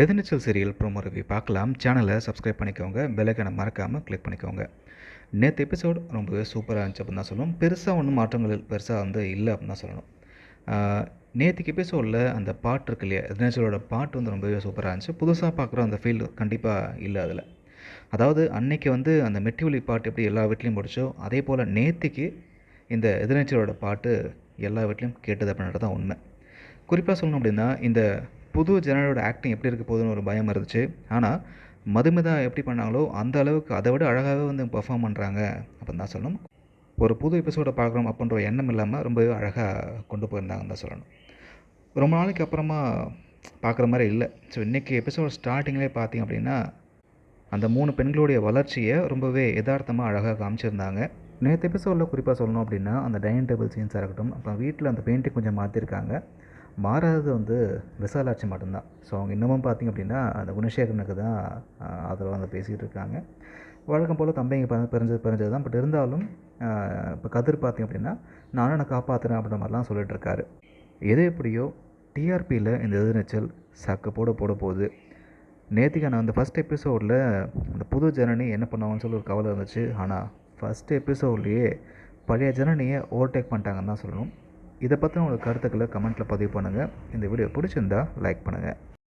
எதிர்நீச்சல் serial promo review பார்க்கலாம். சேனலை subscribe பண்ணிக்கோங்க. பெல்லைக்கனை மறக்காமல் கிளிக் பண்ணிக்கோங்க. நேற்று எபிசோட் ரொம்பவே சூப்பராக இருந்துச்சு அப்படின்னு தான் சொல்லணும். பெருசாக ஒன்றும் மாற்றங்கள் பெருசாக வந்து இல்லை அப்படின்னு தான் சொல்லணும். நேற்றுக்கு எபிசோடில் அந்த பாட்டு இருக்கு இல்லையா? எதிர்நீச்சலோட பாட்டு வந்து ரொம்பவே சூப்பராக இருந்துச்சு. புதுசாக பார்க்குற அந்த ஃபீல் கண்டிப்பாக இல்லை அதில். அதாவது அன்னைக்கு வந்து அந்த மெட்டிவலி பாட்டு எப்படி எல்லா வீட்லேயும் படித்தோ அதே போல் நேற்றுக்கு இந்த எதிர்நீச்சலோட பாட்டு எல்லா வீட்லேயும் கேட்டது அப்படின்றது தான் உண்மை. குறிப்பாக சொல்லணும் அப்படின்னா இந்த புது ஜனனோட ஆக்டிங் எப்படி இருக்க போகுதுன்னு ஒரு பயம் இருந்துச்சு. ஆனால் மதுமிதா எப்படி பண்ணாங்களோ அந்த அளவுக்கு அதை விட அழகாகவே வந்து பெர்ஃபார்ம் பண்ணுறாங்க அப்படின்னு தான் சொல்லணும். ஒரு புது எபிசோடை பார்க்குறோம் அப்படின்ற எண்ணம் இல்லாமல் ரொம்பவே அழகாக கொண்டு போயிருந்தாங்கன்னு தான் சொல்லணும். ரொம்ப நாளைக்கு அப்புறமா பார்க்குற மாதிரி இல்லை. ஸோ இன்றைக்கி எபிசோட் ஸ்டார்டிங்லேயே பார்த்தீங்க அப்படின்னா அந்த மூணு பெண்களுடைய வளர்ச்சியை ரொம்பவே யதார்த்தமாக அழகாக காமிச்சிருந்தாங்க. நேற்று எபிசோடில் குறிப்பாக சொல்லணும் அப்படின்னா அந்த டைனிங் டேபிள் சீன்ஸாக இருக்கட்டும் அப்புறம் வீட்டில் அந்த பெயிண்டிங் கொஞ்சம் மாற்றிருக்காங்க மாறாதது வந்து விசாலாட்சி மட்டும்தான். ஸோ அவங்க இன்னமும் பார்த்தீங்க அப்படின்னா அந்த குணசேகரனுக்கு தான் அதில் வந்து பேசிகிட்டு இருக்காங்க. வழக்கம் போல் தம்பிங்க பிறஞ்சது பிரிஞ்சது பிரிஞ்சது தான் பட் இருந்தாலும் இப்போ கதிர் பார்த்தீங்க அப்படின்னா நானும் நான் காப்பாற்றுறேன் அப்படின்ற மாதிரிலாம் இருக்காரு. எது எப்படியோ டிஆர்பியில் இந்த எதிர்நீச்சல் சக்கு போட போட போகுது. நேற்றுக்கான அந்த ஃபஸ்ட் எபிசோடில் அந்த புது ஜனனி என்ன பண்ணுவாங்கன்னு சொல்லி ஒரு கவலை இருந்துச்சு. ஆனால் ஃபஸ்ட் எபிசோட்லேயே பழைய ஜனனியை ஓவர்டேக் பண்ணிட்டாங்கன்னு தான் சொல்லணும். இதை பற்றின ஒரு கருத்துக்களை கமெண்ட்டில் பதிவு பண்ணுங்கள் இந்த வீடியோ பிடிச்சிருந்தா லைக் பண்ணுங்கள்